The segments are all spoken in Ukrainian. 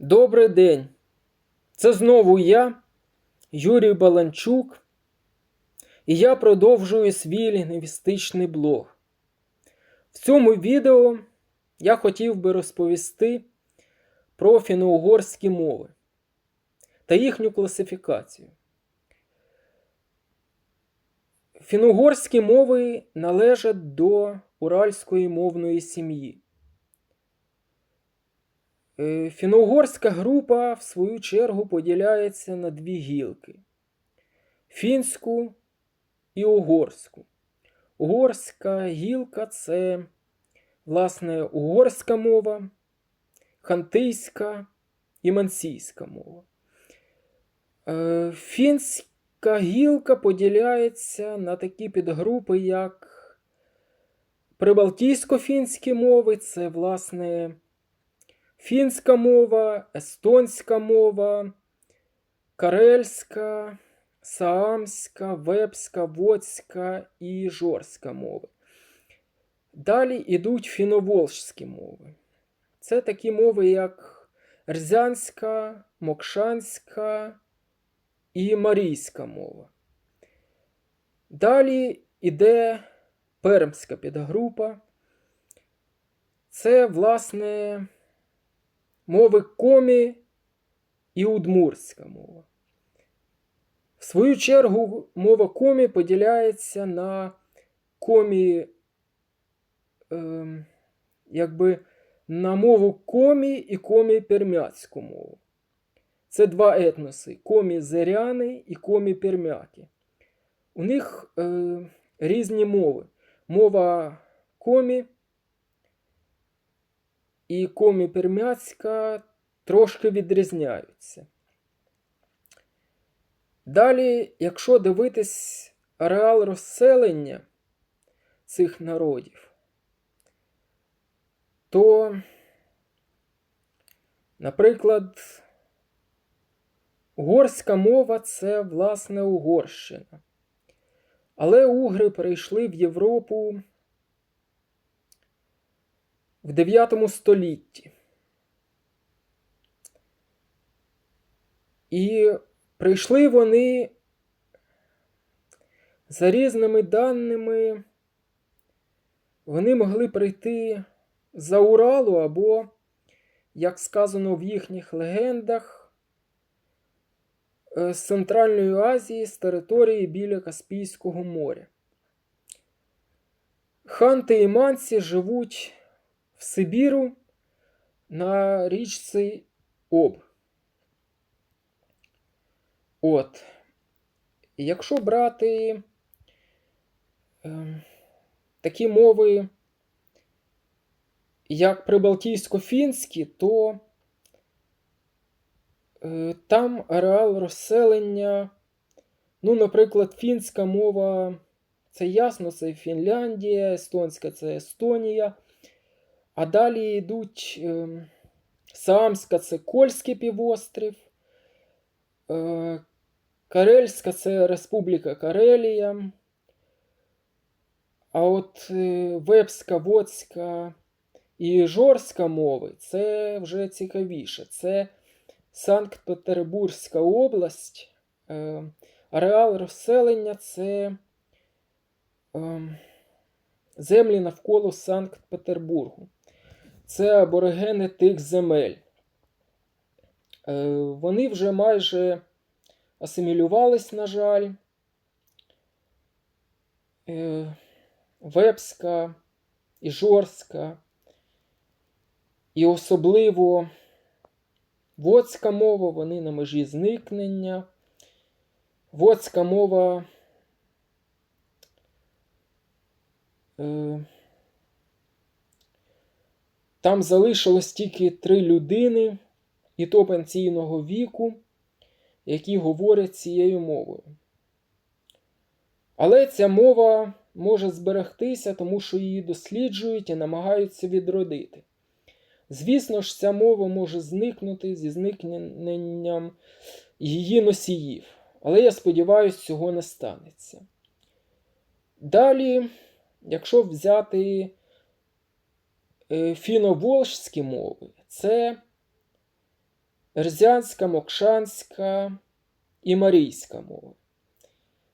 Добрий день! Це знову я, Юрій Баланчук, і я продовжую свій лінгвістичний блог. В цьому відео я хотів би розповісти про фіно-угорські мови та їхню класифікацію. Фіно-угорські мови належать до уральської мовної сім'ї. Е, Фіно-угорська група, в свою чергу, поділяється на дві гілки: фінську і угорську. Угорська гілка це, власне, угорська мова, хантийська і мансійська мова. Е, Фінська гілка поділяється на такі підгрупи, як прибалтійсько-фінські мови, це, власне, фінська мова, естонська мова, карельська, саамська, вепська, водська і жорська мови. Далі йдуть фіноволжські мови. Це такі мови, як рзянська, мокшанська і марійська мова. Далі йде пермська підгрупа. Це, власне, мови комі і удмурська мова. В свою чергу, мова комі поділяється на комі, е, якби на мову комі і комі пермяцьку мову. Це два етноси: комі зеряни і комі пермяки. У них е, різні мови. Мова комі і комі пермяцька трошки відрізняються. Далі, якщо дивитись ареал розселення цих народів, то, наприклад, угорська мова це власне Угорщина. Але угри прийшли в Європу в 9 столітті. І прийшли вони за різними даними, вони могли прийти за Уралу або, як сказано в їхніх легендах, е, з Центральної Азії з території біля Каспійського моря. Ханти і манці живуть в Сибіру на річці Об. От. Якщо брати е, такі мови, як прибалтійсько-фінські, то е, там ареал розселення, ну, наприклад, фінська мова, це ясно, це Фінляндія, естонська це Естонія. А далі йдуть е, Саамська це Кольський півострів. Е, Карельська це Республіка Карелія. А от е, Вепська, Водська і Жорська мови це вже цікавіше. Це Санкт-Петербурзька область. Е, Ареал розселення це землі навколо Санкт-Петербургу. Це аборигени тих земель. Вони вже майже асимілювались, на жаль. Вепська і Жорська, і особливо водська мова, вони на межі зникнення. Водська мова там залишилось тільки три людини, і то пенсійного віку, які говорять цією мовою. Але ця мова може зберегтися, тому що її досліджують і намагаються відродити. Звісно ж, ця мова може зникнути зі зникненням її носіїв. Але я сподіваюся, цього не станеться. Далі, якщо взяти фіно-волжські мови, це ерзянська, мокшанська і марійська мова.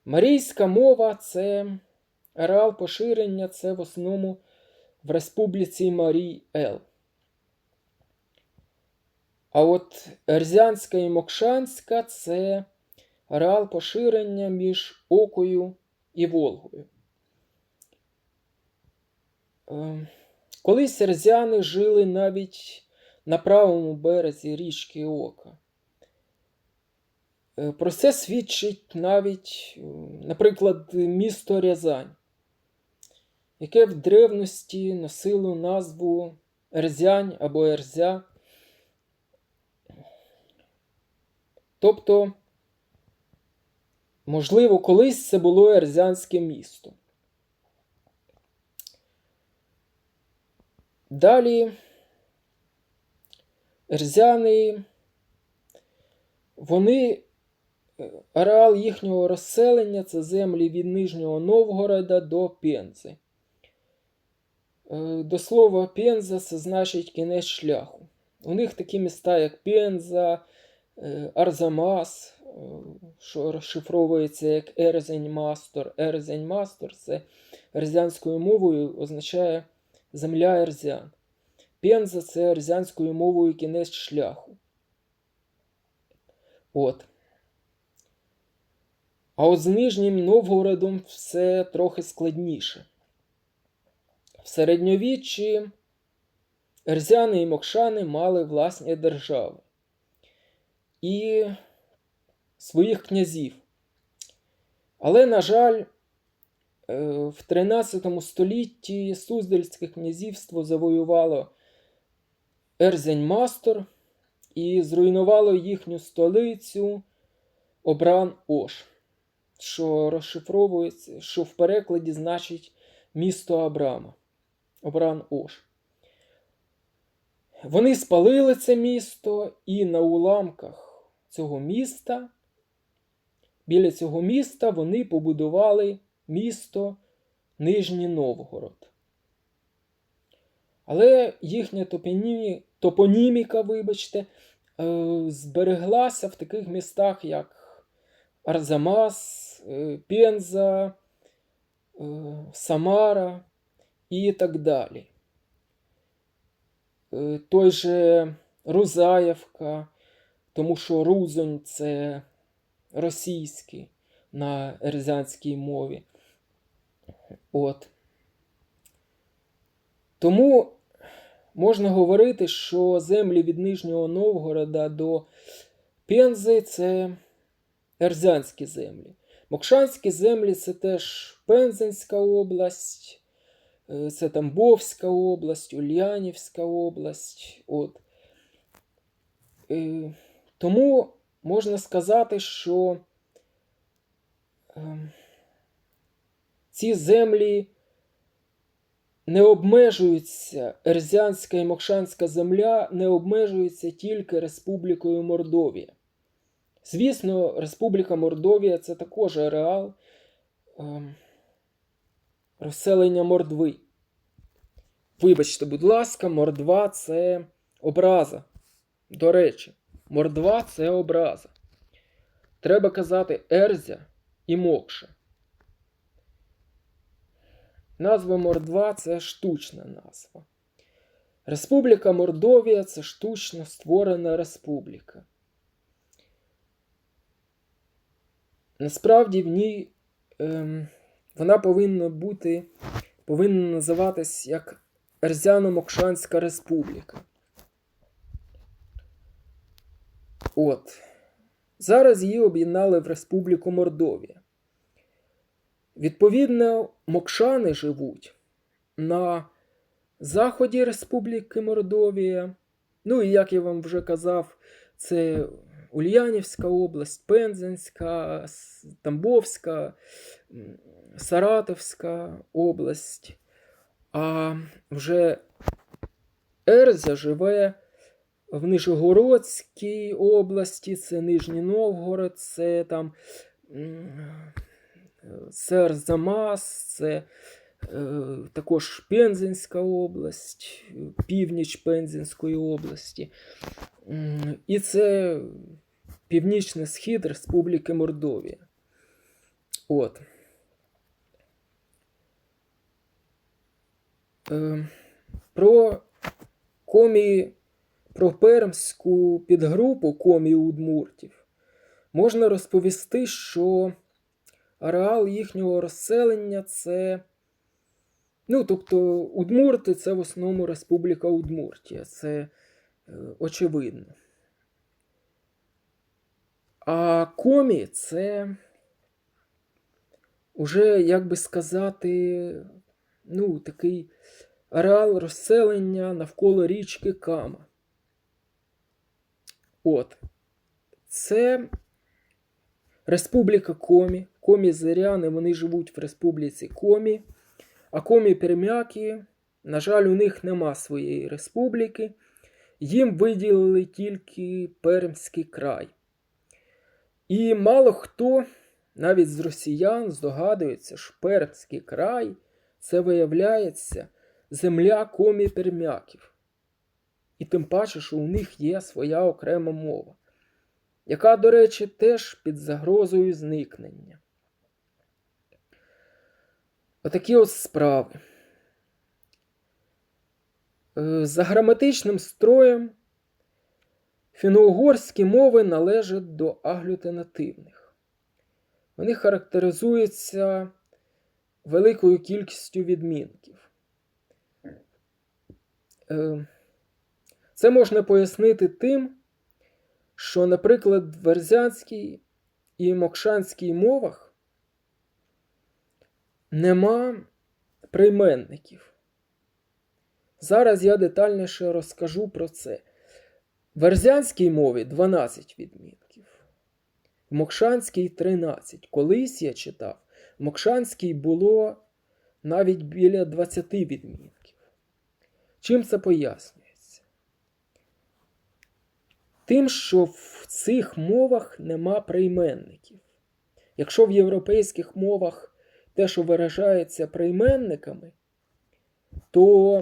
Марійська мова це ареал поширення, це в основному в Республіці Марій Ел. А от Ерзянська і Мокшанська це ареал поширення між Окою і Волгою. Колись ерзяни жили навіть на правому березі річки Ока. Е, Про це свідчить навіть, е, наприклад, місто Рязань, яке в древності носило назву Ерзянь або Ерзя. Тобто, можливо, колись це було Ерзянське місто. Далі ерзяни, вони, е, ареал їхнього розселення це землі від Нижнього Новгорода до Пензи. Е, До слова Пенза це значить кінець шляху. У них такі міста, як Пенза, е, Арзамас, що розшифровується як Ерзень-Мастор. Ерзень-Мастор це ерзянською мовою означає земля ерзян. Пенза це ерзянською мовою кінець шляху. От. А от з Нижнім Новгородом все трохи складніше. В середньовіччі ерзяни і мокшани мали власні держави і своїх князів. Але, на жаль, в 13 столітті Суздальське князівство завоювало Ерзень-Мастор і зруйнувало їхню столицю Обран Ош, що розшифровується, що в перекладі значить місто Абрама. Обран Ош. Вони спалили це місто, і на уламках цього міста, біля цього міста вони побудували місто Нижній Новгород. Але їхня топонімі- топоніміка, вибачте, е, збереглася в таких містах, як Арзамас, е, Пенза, е, Самара і так далі. Той же Рузаєвка, тому що Рузонь це російський на ерзянській мові. От. Тому можна говорити, що землі від Нижнього Новгорода до Пензи це ерзянські землі. Мокшанські землі це теж Пензенська область, е, це Тамбовська область, Ульянівська область. От. Е, Тому можна сказати, що ем, ці землі не обмежуються, Ерзянська і Мокшанська земля не обмежується тільки Республікою Мордовія. Звісно, Республіка Мордовія це також ареал ем, розселення Мордви. Вибачте, будь ласка, Мордва це образа. До речі, Мордва це образа. Треба казати Ерзя і Мокша. Назва Мордва це штучна назва. Республіка Мордовія це штучно створена республіка. Насправді в ній ем, вона повинна бути, повинна називатись як Ерзяно-Мокшанська Республіка. От. Зараз її об'єднали в Республіку Мордовія. Відповідно, мокшани живуть на заході Республіки Мордовія. Ну і як я вам вже казав, це Ульянівська область, Пензенська, Тамбовська, Саратовська область. А вже Ерзя живе в Нижегородській області, це Нижній Новгород, це там м, це Арзамас, це е, також Пензенська область, північ Пензенської області. І це північний схід Республіки Мордовія. От. Е, Про комі, про пермську підгрупу комі удмуртів можна розповісти, що ареал їхнього розселення це. Ну, тобто, Удмурти це в основному Республіка Удмуртія, це е, очевидно. А комі це уже, як би сказати, ну, такий ареал розселення навколо річки Кама. От. Це Республіка Комі. Комі Зиряни, вони живуть в Республіці Комі. А комі пермяки, на жаль, у них нема своєї республіки. Їм виділили тільки Пермський край. І мало хто, навіть з росіян, здогадується, що Пермський край це виявляється земля комі пермяків. І тим паче, що у них є своя окрема мова, яка, до речі, теж під загрозою зникнення. Отакі от справи. Е, За граматичним строєм фіно-угорські мови належать до аглютинативних. Вони характеризуються великою кількістю відмінків. Е, Це можна пояснити тим, що, наприклад, в верзянській і мокшанській мовах нема прийменників. Зараз я детальніше розкажу про це. В верзянській мові 12 відмінків, в мокшанській 13. Колись я читав, в мокшанській було навіть біля 20 відмінків. Чим це пояснюється? Тим, що в цих мовах нема прийменників. Якщо в європейських мовах те, що виражається прийменниками, то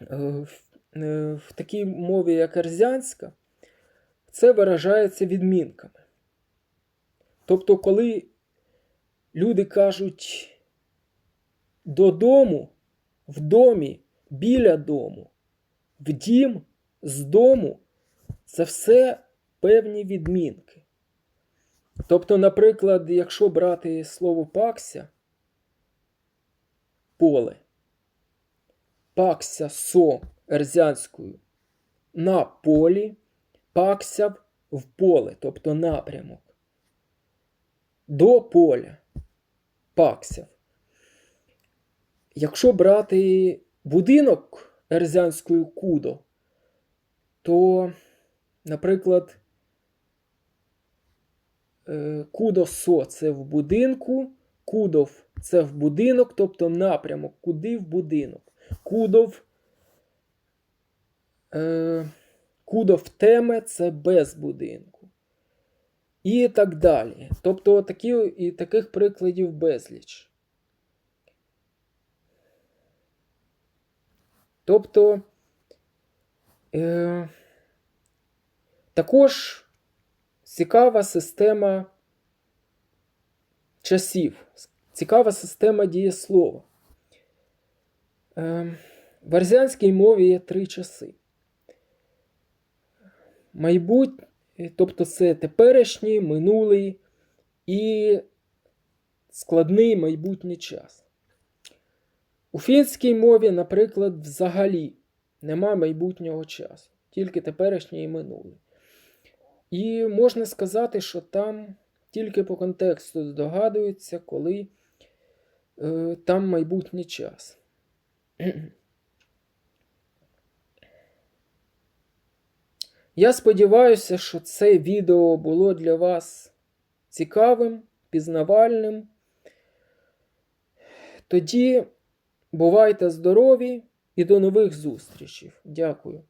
е, в, е, в такій мові, як арзянська, це виражається відмінками. Тобто, коли люди кажуть додому, в домі, біля дому, в дім, з дому, це все певні відмінки. Тобто, наприклад, якщо брати слово пакся, поле, пакся со ерзянською на полі, пакся в поле, тобто напрямок. До поля паксяв. Якщо брати будинок ерзянською кудо, то, наприклад, е, кудо-со це в будинку, кудов це в будинок, тобто напрямок, куди в будинок. Кудов, е, кудов теме це без будинку. І так далі. Тобто такі, і таких прикладів безліч. Тобто е, також цікава система часів, цікава система дієслова. Е, в арзянській мові є три часи. Майбутнє, тобто це теперішній, минулий і складний майбутній час. У фінській мові, наприклад, взагалі нема майбутнього часу, тільки теперішній і минулий. І можна сказати, що там тільки по контексту здогадуються, коли е, там майбутній час. Я сподіваюся, що це відео було для вас цікавим, пізнавальним. Тоді бувайте здорові і до нових зустрічей. Дякую.